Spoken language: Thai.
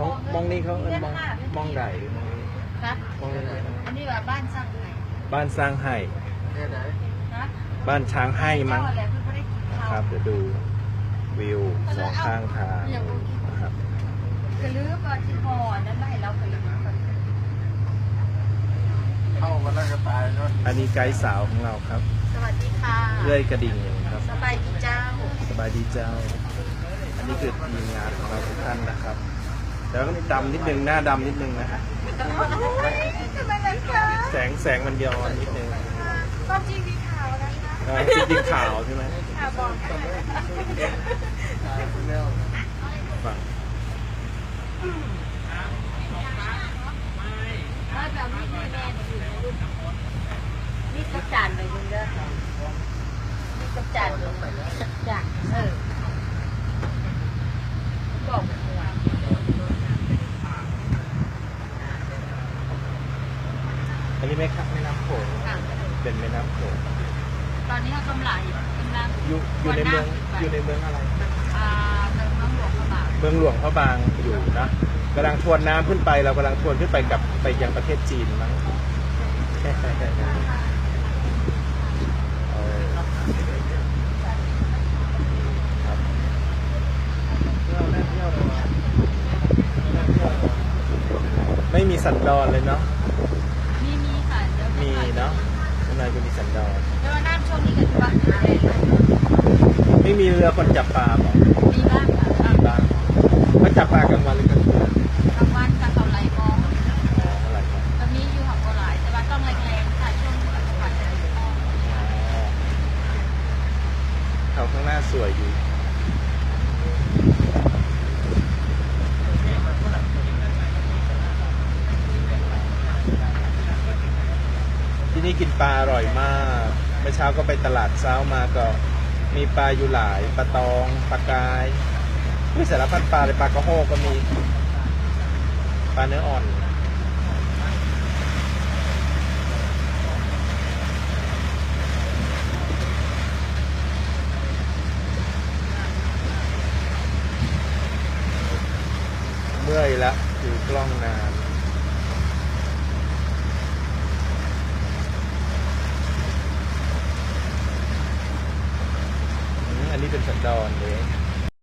นี้เขาเอิ้นมองมองใดมองนี้ครับ มองนี้อันนี้ว่าบ้านสร้างไงบ้านสร้างให้นะบ้านช้างให้มั้งเจ้าอะไรเพิ่งไม่ได้กินนะข้าวครับเดี๋ยวดูวิวสองข้างทางนะครับกระลือก็ที่ห่อนั้นไม่ให้เราไปเลยเข้ามาแล้วก็ตายเนาะอันนี้ไกด์สาวของเราครับสวัสดีค่ะเลื่อยกระดิ่งครับ สบายดีเจ้า สบายดีเจ้า อันนี้คือทีมงานของเราทุกท่านนะครับ แต่ว่าดำนิดนึงหน้าดำนิดนึงนะทำไมนั้นคะแสงแสงมันย้อนนิดนึงความจริงมีข่าวนะคะเออจริงๆขาวใช่ไหมข่าวบอกฝั่งว่าแบบนี้คือแมนอยู่ในรุ่นนี่กระจานเลยมึงเด้อนี่กระจานเลยกระจานเออบอก หัวอันนี้ไม่ครับแม่น้ำโขงค่ะ เป็นแม่น้ำโขงตอนนี้เรากำลังกำลังอยู่อยู่ในเมืองอยู่ในเมืองอะไร อ่าเมืองหลวงพระบาทเมืองหลวงพระบางอยู่นะกำลังทวนน้ำขึ้นไปเรากำลังทวนขึ้นไปกับไปยังประเทศจีนมั้งเออครับไม่มีสันดอนเลยเนาะ มีมีค่ะเดี๋ยว มีเนาะข้างในจะมีสันดอนเดี๋ยวน้ำช่วงนี้ก็ถือว่าดีเลยไม่มีเรือคนจับปลาหรอมีบ้างค่ะบ้างเขาจับปลากลางวันหรือกลางคืนกลางวันกับเขาไหลมองอ๋ออะไรครับก็มีอยู่หักบัวหลายแต่ว่าต้องแรงๆค่ะช่วงนี้ก็ผัดจะอยู่เขาข้างหน้าสวยอยู่ ที่นี่กินปลาอร่อยมากเมื่อเช้าก็ไปตลาดเช้ามาก็มีปลาอยู่หลายปลาตองปลากายไม่สารพัดปลาเลยปลากระโฮก็มีปลาเนื้ออ่อนเมื่อยละถือกล้องนาน อืมอันนี้เป็นสันดอนเลย